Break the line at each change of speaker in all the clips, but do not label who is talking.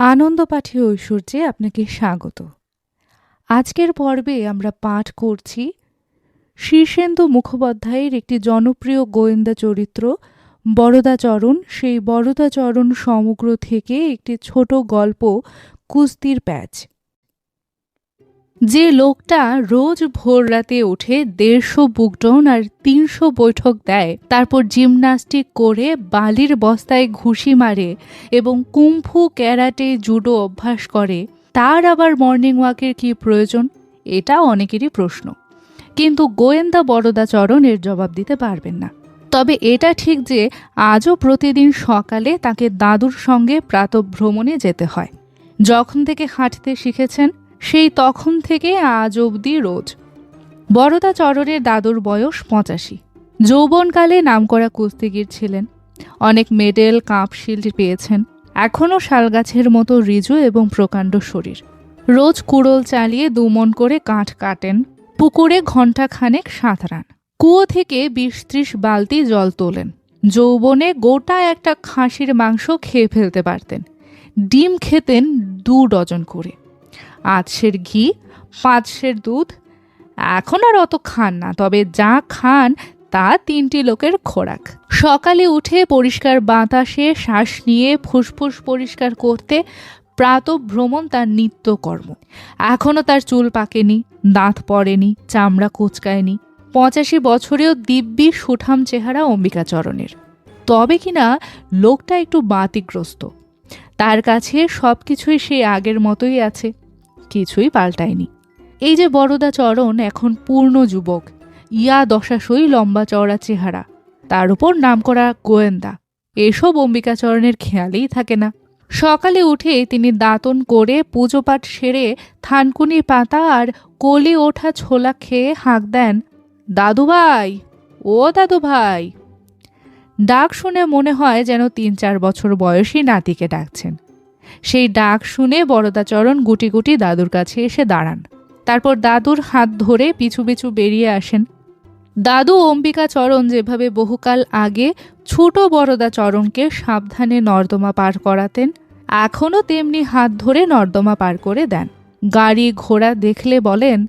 আনন্দ পাঠে ঐশ্বর্যে আপনাকে স্বাগত। আজকের পর্বে আমরা পাঠ করছি শীর্ষেন্দু মুখোপাধ্যায়ের একটি জনপ্রিয় গোয়েন্দা চরিত্র, বরদাচরণ। সেই বরদাচরণ সমগ্র থেকে একটি ছোট গল্প কুস্তির প্যাচ। যে লোকটা রোজ ভোর রাতে উঠে দেড়শো বুকডাউন আর তিনশো বৈঠক দেয়, তারপর জিমনাস্টিক করে বালির বস্তায় ঘুষি মারে এবং কুম্ফু, ক্যারাটে, জুডো অভ্যাস করে। তার আবার মর্নিং ওয়াকের কী প্রয়োজন? এটা অনেকেরই প্রশ্ন। কিন্তু গোয়েন্দা বরদাচরণ এর জবাব দিতে পারবেন না। তবে এটা ঠিক যে আজও প্রতিদিন সকালে তাকে দাদুর সঙ্গে প্রাতভ্রমণে যেতে হয়। যখন থেকে হাঁটতে শিখেছেন সেই তখন থেকে আজ অবধি রোজ। বড়দা চরণের দাদুর বয়স পঁচাশি। যৌবনকালে নামকরা কুস্তিগির ছিলেন। অনেক মেডেল, কাপ, শিল্ড পেয়েছেন। এখনও শালগাছের মতো রিজু এবং প্রকাণ্ড শরীর। রোজ কুড়োল চালিয়ে দুমন করে কাঠ কাটেন। পুকুরে ঘণ্টা খানেক সাঁতরান কুয়ো থেকে বিশ ত্রিশ বালতি জল তোলেন। যৌবনে গোটা একটা খাসির মাংস খেয়ে ফেলতে পারতেন। ডিম খেতেন দু ডজন করে। আতসের ঘি, পাঁচশের দুধ। এখন আর অত খান না, তবে যা খান তা তিনটি লোকের খোরাক। সকালে উঠে পরিষ্কার বাতাসে শ্বাস নিয়ে ফুসফুস পরিষ্কার করতে প্রাতভ্রমণ তার নিত্যকর্ম। এখনও তার চুল পাকেনি, দাঁত পড়েনি, চামড়া কুচকায়নি। পঁচাশি বছরেও দিব্যি সুঠাম চেহারা অম্বিকাচরণের। তবে কিনা লোকটা একটু বাতিগ্রস্ত। তার কাছে সব কিছুই সে আগের মতোই আছে। কিছুই পাল্টায়নি। এই যে বড়দা চরণ এখন পূর্ণ যুবক। ইয়া দশাশই লম্বা চওড়া চেহারা। তার উপর নাম করা গোয়েন্দা। এসব অম্বিকাচরণের খেয়ালেই থাকে না। সকালে উঠে তিনি দাঁতন করে পুজোপাঠ সেরে থানকুনি পাতা আর কলি ওঠা ছোলা খেয়ে হাঁক দেন দাদু ভাই ও দাদু ভাই ডাক শুনে মনে হয় যেন তিন চার বছর বয়সী নাতিকে ডাকছেন। সেই ডাক শুনে বরদাচরণ গুটি গুটি দাদুর কাছে এসে দাঁড়ান। তারপর দাদুর হাত ধরে পিছু পিছু বেরিয়ে আসেন। দাদু অম্বিকাচরণ যেভাবে বহুকাল আগে ছোট বড়দাচরণকে সাবধানে নর্দমা পার করাতেন, এখনও তেমনি হাত ধরে নর্দমা পার করে দেন। গাড়ি ঘোড়া দেখলে বলেন,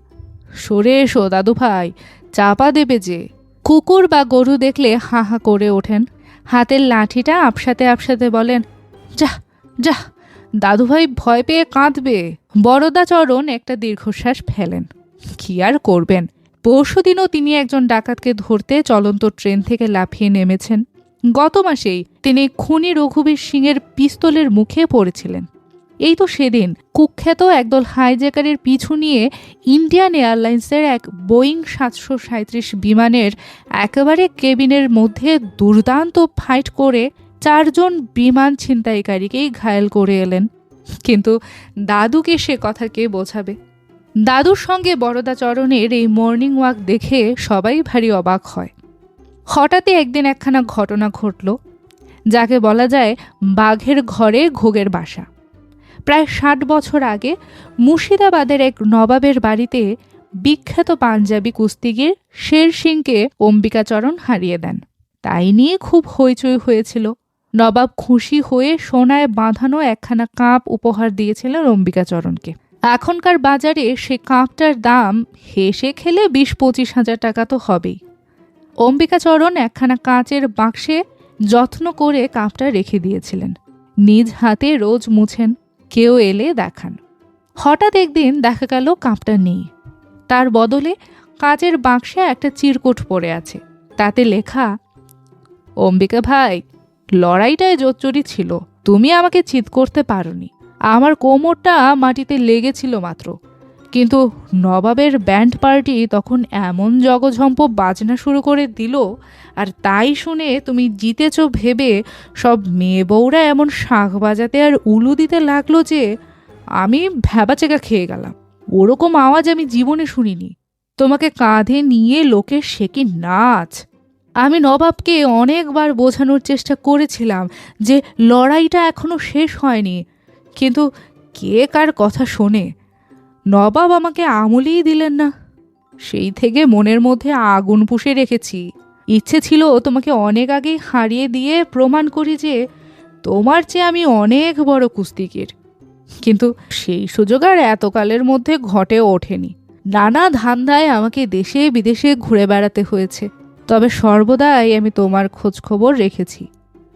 সরে এসো দাদু ভাই, চাপা দেবে যে। কুকুর বা গরু দেখলে হা হা করে ওঠেন। হাতের লাঠিটা আপসাতে আপসাতে বলেন, যা যা। দাদুভাই ভয় পেয়ে কাঁদবে। বড়দাচরণ একটা দীর্ঘশ্বাস ফেলেন। কি আর করবেন? পরশুদিনও তিনি একজন ডাকাতকে ধরতে চলন্ত ট্রেন থেকে লাফিয়ে নেমেছেন। গত মাসেই তিনি খুনি রঘুবীর সিংয়ের পিস্তলের মুখে পড়েছিলেন। এই তো সেদিন কুখ্যাত একদল হাইজ্যাকারের পিছু নিয়ে ইন্ডিয়ান এয়ারলাইন্সের এক বোয়িং সাতশো সাঁত্রিশ বিমানের একেবারে কেবিনের মধ্যে দুর্দান্ত ফাইট করে চারজন বিমান ছিনতাইকারীকেই ঘায়েল করে এলেন। কিন্তু দাদুকে সে কথা কে বোঝাবে? দাদুর সঙ্গে বরদাচরণের এই মর্নিং ওয়াক দেখে সবাই ভারী অবাক হয়। হঠাৎই একদিন একখানা ঘটনা ঘটল, যাকে বলা যায় বাঘের ঘরে ঘোগের বাসা। প্রায় ষাট বছর আগে মুর্শিদাবাদের এক নবাবের বাড়িতে বিখ্যাত পাঞ্জাবি কুস্তিগির শের সিংকে অম্বিকাচরণ হারিয়ে দেন। তাই নিয়ে খুব হইচই হয়েছিল। নবাব খুশি হয়ে সোনায় বাঁধানো একখানা কাপ উপহার দিয়েছিলেন অম্বিকাচরণকে এখনকার বাজারে সে কাপটার দাম হেসে খেলে বিশ পঁচিশ হাজার টাকা তো হবেই। অম্বিকাচরণ একখানা কাঁচের বাক্সে যত্ন করে কাপটা রেখে দিয়েছিলেন। নিজ হাতে রোজ মুছেন, কেউ এলে দেখান। হঠাৎ একদিন দেখা গেল কাপটা নেই। তার বদলে কাঁচের বাক্সে একটা চিরকুট পড়ে আছে। তাতে লেখা, অম্বিকা ভাই লড়াইটায় জোচ্চুরি ছিল। তুমি আমাকে চিৎ করতে পারোনি। আমার কোমরটা মাটিতে লেগেছিল মাত্র। কিন্তু নবাবের ব্যান্ড পার্টি তখন এমন জগঝম্প বাজনা শুরু করে দিল, আর তাই শুনে তুমি জিতেছ ভেবে সব মেয়ে বউরা এমন শাঁখ বাজাতে আর উলু দিতে লাগল যে আমি ভ্যাবাচেকা খেয়ে গেলাম। ওরকম আওয়াজ আমি জীবনে শুনিনি। তোমাকে কাঁধে নিয়ে লোকের সে কি নাচ? আমি নবাবকে অনেকবার বোঝানোর চেষ্টা করেছিলাম যে লড়াইটা এখনও শেষ হয়নি। কিন্তু কে কার কথা শোনে? নবাব আমাকে আমলেই দিলেন না। সেই থেকে মনের মধ্যে আগুন পুষে রেখেছি। ইচ্ছে ছিল তোমাকে অনেক আগেই হারিয়ে দিয়ে প্রমাণ করি যে তোমার চেয়ে আমি অনেক বড় কুস্তিগির। কিন্তু সেই সুযোগ আর এতকালের মধ্যে ঘটে ওঠেনি। নানা ধান্দায় আমাকে দেশে বিদেশে ঘুরে বেড়াতে হয়েছে। তবে সর্বদাই আমি তোমার খোঁজ খবর রেখেছি।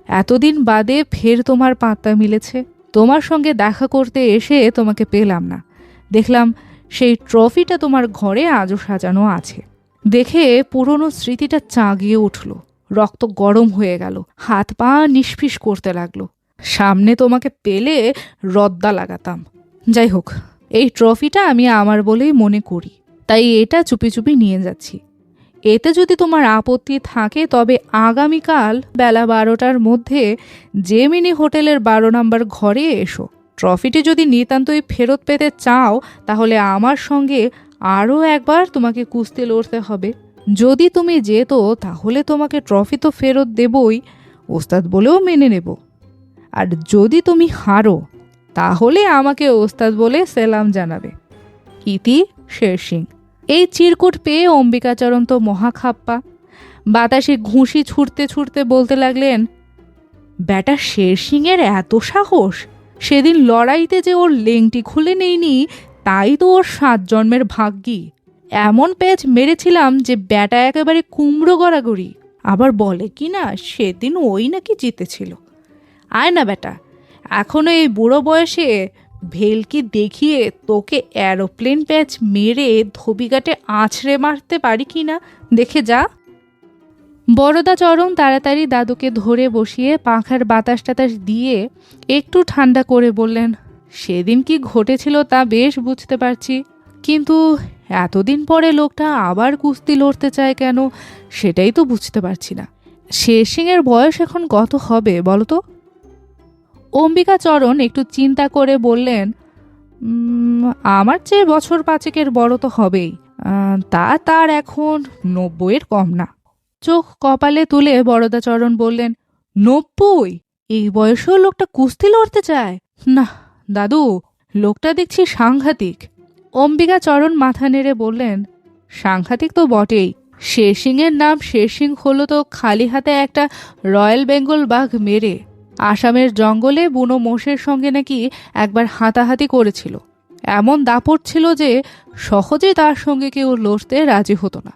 এতদিন বাদে ফের তোমার পাত্তা মিলেছে। তোমার সঙ্গে দেখা করতে এসে তোমাকে পেলাম না। দেখলাম সেই ট্রফিটা তোমার ঘরে আজও সাজানো আছে। দেখে পুরনো স্মৃতিটা চাগিয়ে উঠল। রক্ত গরম হয়ে গেল। হাত পা নিষ্ফিস করতে লাগল। সামনে তোমাকে পেলে রদ্দা লাগাতাম। যাই হোক, এই ট্রফিটা আমি আমার বলেই মনে করি। তাই এটা চুপি চুপি নিয়ে যাচ্ছি। এতে যদি তোমার আপত্তি থাকে, তবে আগামীকাল বেলা বারোটার মধ্যে জেমিনি হোটেলের বারো নম্বর ঘরে এসো। ট্রফিটি যদি নিতান্তই ফেরত পেতে চাও, তাহলে আমার সঙ্গে আরও একবার তোমাকে কুস্তি লড়তে হবে। যদি তুমি যেত, তাহলে তোমাকে ট্রফি তো ফেরত দেবই, ওস্তাদ বলেও মেনে নেব। আর যদি তুমি হারো, তাহলে আমাকে ওস্তাদ বলে সেলাম জানাবে। ইতি শের সিং এই চিরকুট পেয়ে অম্বিকাচরণ তো মহাখাপ্পা। বাতাসে ঘুষি ছুটতে ছুটতে বলতে লাগলেন, ব্যাটা শের সিংয়ের এত সাহস? সেদিন লড়াইতে যে ওর লেংটি খুলে নেইনি, তাই তো ওর সাত জন্মের ভাগ্যি। এমন প্যাচ মেরেছিলাম যে ব্যাটা একেবারে কুমড়ো গড়াগড়ি। আবার বলে কি না, সেদিন ওই নাকি জিতেছিল। আয় না বেটা এখনও এই বুড়ো বয়সে ভেলকি দেখিয়ে তোকে অ্যারোপ্লেন প্যাচ মেরে ধবিঘাটে আছড়ে মারতে পারি কি না? দেখে যা। বড়দা চরম তাড়াতাড়ি দাদুকে ধরে বসিয়ে পাখার বাতাস টাতাস দিয়ে একটু ঠান্ডা করে বললেন, সেদিন কি ঘটেছিল তা বেশ বুঝতে পারছি। কিন্তু এতদিন পরে লোকটা আবার কুস্তি লড়তে চায় কেন? সেটাই তো বুঝতে পারছি না। শের সিংয়ের বয়স এখন কত হবে বলো তো? অম্বিকা চরণ একটু চিন্তা করে বললেন আমার চেয়ে বছর পাঁচেকের বড় তো হবেই। তা তার এখন নব্বইয়ের কম না। চোখ কপালে তুলে বরদাচরণ বললেন, নব্বই? এই বয়সেও লোকটা কুস্তি লড়তে চায়? না দাদু, লোকটা দেখছি সাংঘাতিক। অম্বিকা চরণ মাথা নেড়ে বললেন, সাংঘাতিক তো বটেই। শেরসিংয়ের নাম শেরসিং হলো তো খালি হাতে একটা রয়্যাল বেঙ্গল বাঘ মেরে। আসামের জঙ্গলে বুনো মোষের সঙ্গে নাকি একবার হাতাহাতি করেছিল। এমন দাপট ছিল যে সহজে তার সঙ্গে কেউ লড়তে রাজি হতো না।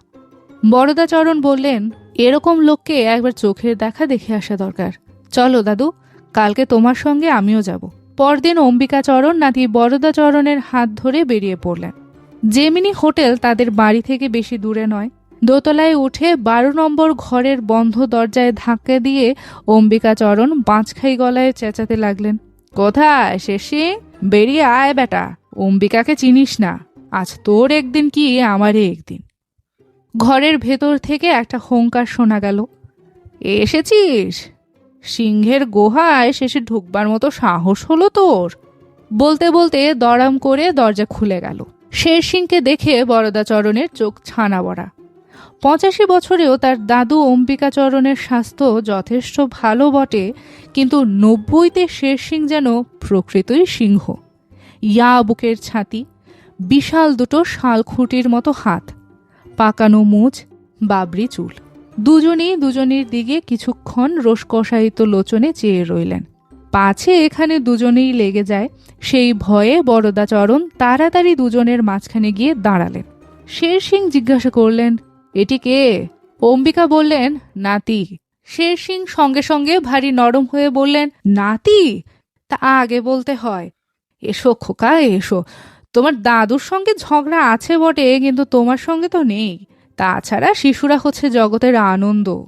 বরদাচরণ বললেন, এরকম লোককে একবার চোখের দেখা দেখে আসা দরকার। চলো দাদু, কালকে তোমার সঙ্গে আমিও যাব। পরদিন অম্বিকাচরণ নাতি বরদাচরণের হাত ধরে বেরিয়ে পড়লেন। জেমিনি হোটেল তাদের বাড়ি থেকে বেশি দূরে নয় দোতলায় উঠে বারো নম্বর ঘরের বন্ধ দরজায় ধাক্কা দিয়ে অম্বিকাচরণ বাঁচখাই গলায় চেঁচাতে লাগলেন। কোথায় শেষে বেরিয়ে আয় বেটা, অম্বিকাকে চিনিস না। আজ তোর একদিন কি, আমারই একদিন। ঘরের ভেতর থেকে একটা হোঙ্কার শোনা গেল। এসেছিস? সিংহের গুহায় শেষে ঢুকবার মতো সাহস হলো তোর। বলতে বলতে দড়াম করে দরজা খুলে গেল। শের সিংকে দেখে বরদাচরণের চোখ ছানা বড়া। পঁচাশি বছরেও তার দাদু অম্বিকাচরণের স্বাস্থ্য যথেষ্ট ভালো বটে, কিন্তু নব্বইতে শের সিং যেন প্রকৃতই সিংহ। ইয়া বুকের ছাতি, বিশাল দুটো শালখুটির মতো হাত, পাকানো মুচ বাবরি চুল। দুজনেই দুজনের দিকে কিছুক্ষণ রোসকষায়িত লোচনে চেয়ে রইলেন। পাছে এখানে দুজনেই লেগে যায়, সেই ভয়ে বরদাচরণ তাড়াতাড়ি দুজনের মাঝখানে গিয়ে দাঁড়ালেন। শের সিং জিজ্ঞাসা করলেন এটি কে? অম্বিকা বললেন, নাতি। শের সিং সঙ্গে সঙ্গে ভারী নরম হয়ে বললেন, নাতি? তা আগে বলতে হয়। এসো খোকা, এসো। তোমার দাদুর সঙ্গে ঝগড়া আছে বটে, কিন্তু তোমার সঙ্গে তো নেই। তাছাড়া শিশুরা হচ্ছে জগতের আনন্দ।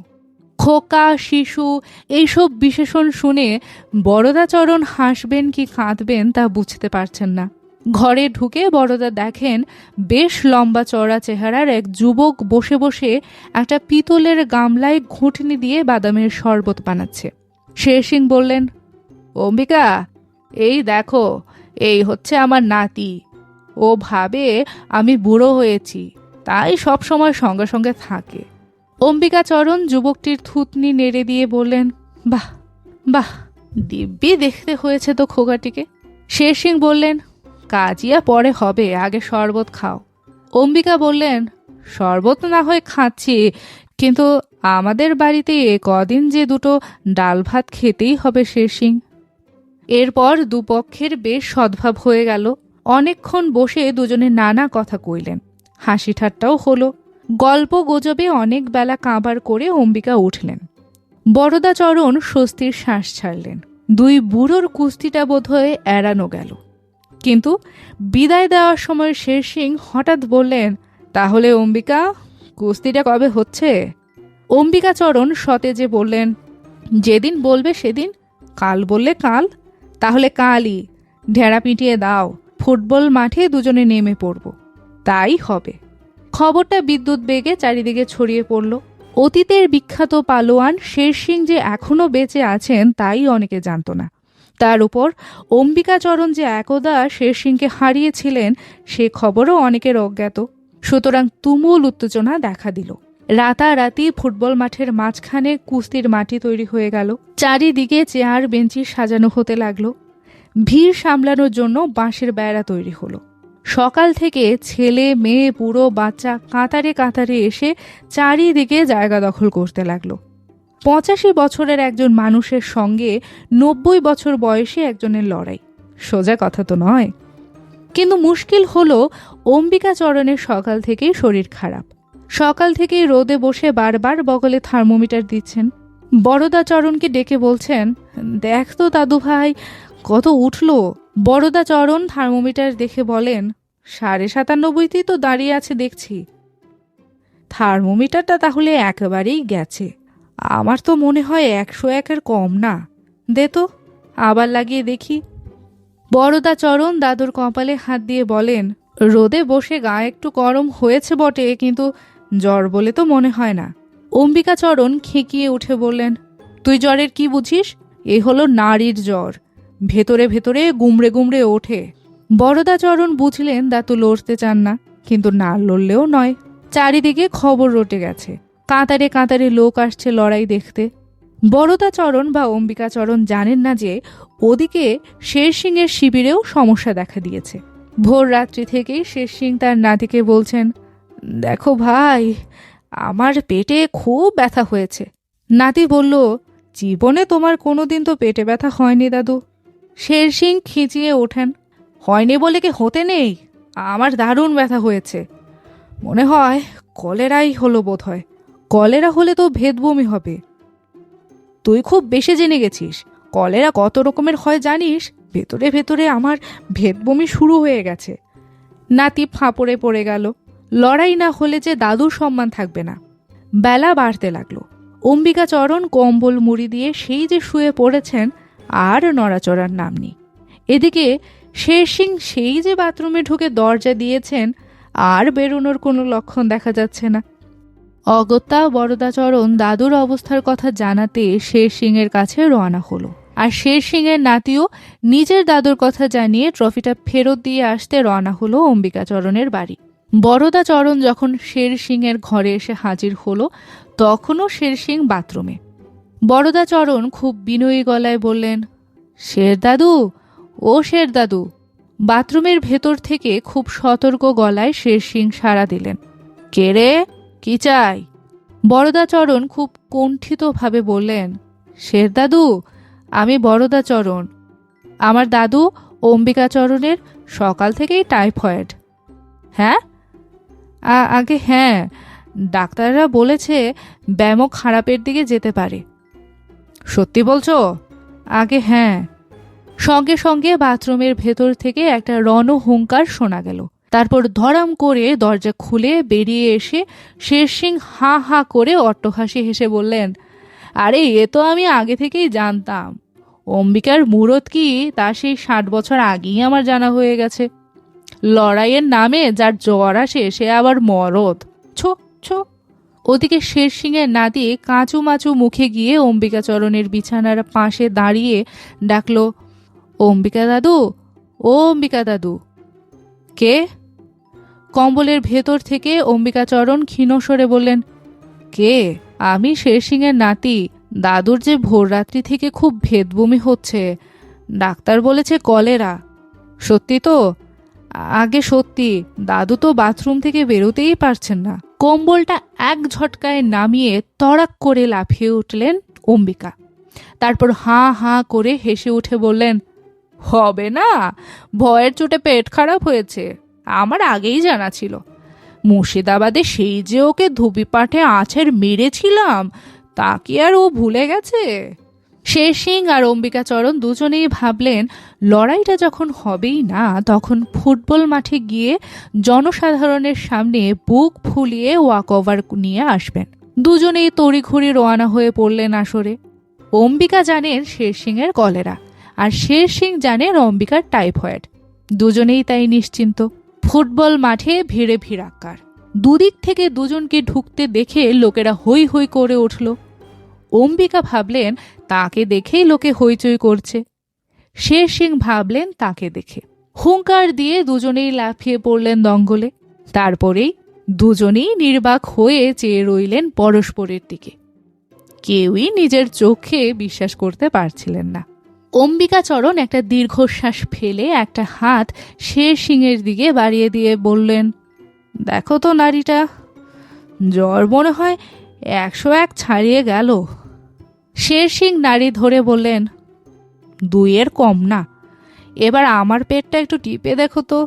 খোকা, শিশু, এইসব বিশেষণ শুনে বড়দাচরণ হাসবেন কি কাঁদবেন তা বুঝতে পারছেন না। ঘরে ঢুকে বড়দা দেখেন বেশ লম্বা চড়া চেহারার এক যুবক বসে বসে একটা পিতলের গামলায় ঘুঁটনি দিয়ে বাদামের শরবত বানাচ্ছে। শের সিং বললেন, অম্বিকা, এই দেখো, এই হচ্ছে আমার নাতি। ও ভাবে আমি বুড়ো হয়েছি, তাই সব সময় সঙ্গে সঙ্গে থাকে। অম্বিকাচরণ যুবকটির থুতনি নেড়ে দিয়ে বললেন, বাহ বাহ, দিব্যি দেখতে হয়েছে তো খোগাটিকে শের সিং বললেন কাজিয়া পরে হবে, আগে শরবত খাও। অম্বিকা বললেন, শরবত না হয় খাচ্ছি, কিন্তু আমাদের বাড়িতে কদিন যে দুটো ডাল ভাত খেতেই হবে শের সিং এরপর দুপক্ষের বেশ সদ্ভাব হয়ে গেল। অনেকক্ষণ বসে দুজনে নানা কথা কইলেন। হাসি ঠাট্টাও হলো। গল্প গুজবে অনেক বেলা কাঁবার করে অম্বিকা উঠলেন। বরদাচরণ স্বস্তির শ্বাস ছাড়লেন। দুই বুড়োর কুস্তিটা বোধহয় এড়ানো গেল। কিন্তু বিদায় দেওয়ার সময় শের সিং হঠাৎ বললেন, তাহলে অম্বিকা, কুস্তিটা কবে হচ্ছে? অম্বিকাচরণ সতেজে বললেন, যেদিন বলবে সেদিন, কাল বললে কাল, তাহলে কালই। ঢেড়া পিটিয়ে দাও, ফুটবল মাঠে দুজনে নেমে পড়ব, তাই হবে। খবরটা বিদ্যুৎ বেগে চারিদিকে ছড়িয়ে পড়ল। অতীতের বিখ্যাত পালোয়ান শের সিং যে এখনও বেঁচে আছেন, তাই অনেকে জানত না। তার উপর অম্বিকাচরণ যে একদা শের সিংকে হারিয়েছিলেন, সে খবরও অনেকের অজ্ঞাত। সুতরাং তুমুল উত্তেজনা দেখা দিল। রাতারাতি ফুটবল মাঠের মাঝখানে কুস্তির মাটি তৈরি হয়ে গেল। চারিদিকে চেয়ার, বেঞ্চি সাজানো হতে লাগল। ভিড় সামলানোর জন্য বাঁশের বেড়া তৈরি হলো। সকাল থেকে ছেলে, মেয়ে, বুড়ো, বাচ্চা কাতারে কাতারে এসে চারিদিকে জায়গা দখল করতে লাগল। পঁচাশি বছরের একজন মানুষের সঙ্গে নব্বই বছর বয়সে একজনের লড়াই। সোজা কথা তো নয়। কিন্তু মুশকিল হলো অম্বিকাচরণের সকাল থেকেই শরীর খারাপ। সকাল থেকেই রোদে বসে বারবার বগলে থার্মোমিটার দিচ্ছেন। বড়দাচরণকে ডেকে বলছেন, দেখ তো দাদু ভাই, কত উঠল। বড়দাচরণ থার্মোমিটার দেখে বলেন, সাড়ে সাতানব্বইতেই তো দাঁড়িয়ে আছে দেখছি। থার্মোমিটারটা তাহলে একেবারেই গেছে। আমার তো মনে হয় একশো একের কম না। দে তো, আবার লাগিয়ে দেখি। বড়দা চরণ দাদুর কপালে হাত দিয়ে বলেন, রোদে বসে গা একটু গরম হয়েছে বটে, কিন্তু জ্বর বলে তো মনে হয় না। অম্বিকা চরণ খেঁকিয়ে উঠে বললেন, তুই জ্বরের কি বুঝিস? এ হলো নারীর জ্বর। ভেতরে ভেতরে গুমড়ে গুমড়ে ওঠে। বড়দাচরণ বুঝলেন দাতু লড়তে চান না, কিন্তু না লড়লেও নয়। চারিদিকে খবর রটে গেছে। কাঁতারে কাঁতারে লোক আসছে লড়াই দেখতে। বড়দাচরণ বা অম্বিকাচরণ জানেন না যে, ওদিকে শের সিংয়ের শিবিরেও সমস্যা দেখা দিয়েছে। ভোর রাত্রি থেকেই শের সিং তার নাতিকে বলছেন, দেখো ভাই, আমার পেটে খুব ব্যথা হয়েছে। নাতি বলল, জীবনে তোমার কোনো দিন তো পেটে ব্যথা হয়নি দাদু। শের সিং খিঁচিয়ে ওঠেন, হয়নি বলে কি হতে নেই? আমার দারুণ ব্যথা হয়েছে। মনে হয় কলেরাই হলো বোধ হয় কলেরা হলে তো ভেদবমি হবে। তুই খুব বেশি জেনে গেছিস। কলেরা কত রকমের হয় জানিস? ভেতরে ভেতরে আমার ভেদবমি শুরু হয়ে গেছে। নাতি ফাঁপড়ে পড়ে গেল। লড়াই না হলে যে দাদুর সম্মান থাকবে না। বেলা বাড়তে লাগল। অম্বিকাচরণ কম্বল মুড়ি দিয়ে সেই যে শুয়ে পড়েছেন, আর নড়াচড়ার নাম নেই। এদিকে শের সিং সেই যে বাথরুমে ঢুকে দরজা দিয়েছেন, আর বেরোনোর কোনো লক্ষণ দেখা যাচ্ছে না। অগত্যা বরদাচরণ দাদুর অবস্থার কথা জানাতে শের সিংয়ের কাছে রওনা হলো। আর শের সিংয়ের নাতিও নিজের দাদুর কথা জানিয়ে ট্রফিটা ফেরত দিয়ে আসতে রওনা হলো অম্বিকাচরণের বাড়ি। বরদাচরণ যখন শের সিংয়ের ঘরে এসে হাজির হলো, তখনও শের সিং বাথরুমে। বরদাচরণ খুব বিনয়ী গলায় বললেন, শের দাদু, ও শের দাদু। বাথরুমের ভেতর থেকে খুব সতর্ক গলায় শের সিং সাড়া দিলেন, কে রে? কি চাই? বরদাচরণ খুব কণ্ঠিতভাবে বললেন শের দাদু আমি বরদাচরণ। আমার দাদু অম্বিকাচরণের সকাল থেকেই টাইফয়েড। হ্যাঁ? আগে হ্যাঁ ডাক্তাররা বলেছে ব্যায়ামও খারাপের দিকে যেতে পারে। সত্যি বলছো? আগে হ্যাঁ। সঙ্গে সঙ্গে বাথরুমের ভেতর থেকে একটা রণহুঙ্কার শোনা গেল। তারপর ধরাম করে দরজা খুলে বেরিয়ে এসে শের সিং হা হা করে অট্টহাসি হেসে বললেন, আরে, এ তো আমি আগে থেকেই জানতাম। অম্বিকার মুরত কি? তা সেই ষাট বছর আগেই আমার জানা হয়ে গেছে। লড়াইয়ের নামে যার জ্বর আসে, সে আবার মরদ। ছো ছো। ওদিকে শের সিংয়ের নাতি কাঁচু মাচু মুখে গিয়ে অম্বিকাচরণের বিছানার পাশে দাঁড়িয়ে ডাকলো, অম্বিকা দাদু, ও অম্বিকা দাদু। কে? কম্বলের ভেতর থেকে অম্বিকাচরণ ক্ষীণস্বরে বললেন, কে? আমি শের সিংয়ের নাতি। দাদুর যে ভোররাত্রি থেকে খুব ভেদবমি হচ্ছে। ডাক্তার বলেছে কলেরা। সত্যি তো? আগে সত্যি, দাদু তো বাথরুম থেকে বেরোতেই পারছেন না। কম্বলটা এক ঝটকায় নামিয়ে তড়াক করে লাফিয়ে উঠলেন অম্বিকা। তারপর হাঁ হাঁ করে হেসে উঠে বললেন, হবে না, ভয়ের চোটে পেট খারাপ হয়েছে। আমার আগেই জানা ছিল। মুর্শিদাবাদে সেই যে ওকে ধুবি পাঠে আছের মেরেছিলাম, তা কি আর ও ভুলে গেছে? শের সিং আর অম্বিকাচরণ দুজনেই ভাবলেন, লড়াইটা যখন হবেই না, তখন ফুটবল মাঠে গিয়ে জনসাধারণের সামনে বুক ফুলিয়ে ওয়াক ওভার নিয়ে আসবেন। দুজনেই তড়িঘড়ি রোয়ানা হয়ে পড়লেন আসরে। অম্বিকা জানেন শের সিংয়ের কলেরা, আর শের সিং জানেন অম্বিকার টাইফয়েড। দুজনেই তাই নিশ্চিন্ত। ফুটবল মাঠে ভিড়ে ভিড়াক্কার দুদিক থেকে দুজনকে ঢুকতে দেখে লোকেরা হই হই করে উঠল। অম্বিকা ভাবলেন, তাকে দেখেই লোকে হইচই করছে। শের সিং ভাবলেন, তাকে দেখে। হুঙ্কার দিয়ে দুজনেই লাফিয়ে পড়লেন দঙ্গলে। তারপরেই দুজনেই নির্বাক হয়ে চেয়ে রইলেন পরস্পরের দিকে। কেউই নিজের চোখে বিশ্বাস করতে পারছিলেন না। অম্বিকাচরণ একটা দীর্ঘশ্বাস ফেলে একটা হাত শের সিংয়ের দিকে বাড়িয়ে দিয়ে বললেন, দেখো তো নারীটা, জ্বর মনে হয় একশো এক ছাড়িয়ে গেল। শের সিং নারী ধরে বললেন, দুইয়ের কম না, এবার আমার পেটটা একটু টিপে দেখো তো,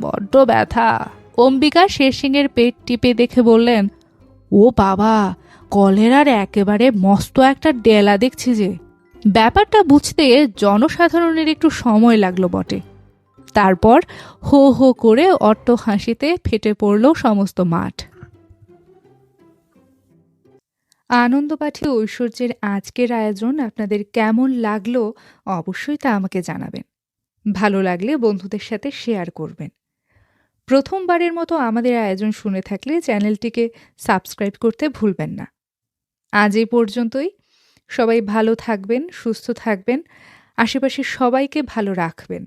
বড্ড ব্যথা। অম্বিকা শের সিংয়ের পেট টিপে দেখে বললেন, ও বাবা, কলেরার একেবারে মস্ত একটা ডেলা দেখছি যে ব্যাপারটা বুঝতে জনসাধারণের একটু সময় লাগল বটে। তারপর হো হো করে অট্ট হাসিতে ফেটে পড়ল সমস্ত মাঠ। আনন্দপাঠী ঐশ্বর্যের আজকের আয়োজন আপনাদের কেমন লাগল অবশ্যই তা আমাকে জানাবেন। ভালো লাগলে বন্ধুদের সাথে শেয়ার করবেন। প্রথমবারের মতো আমাদের আয়োজন শুনে থাকলে চ্যানেলটিকে সাবস্ক্রাইব করতে ভুলবেন না। আজ এই পর্যন্তই। সবাই ভালো থাকবেন সুস্থ থাকবেন। আশেপাশে সবাইকে ভালো রাখবেন।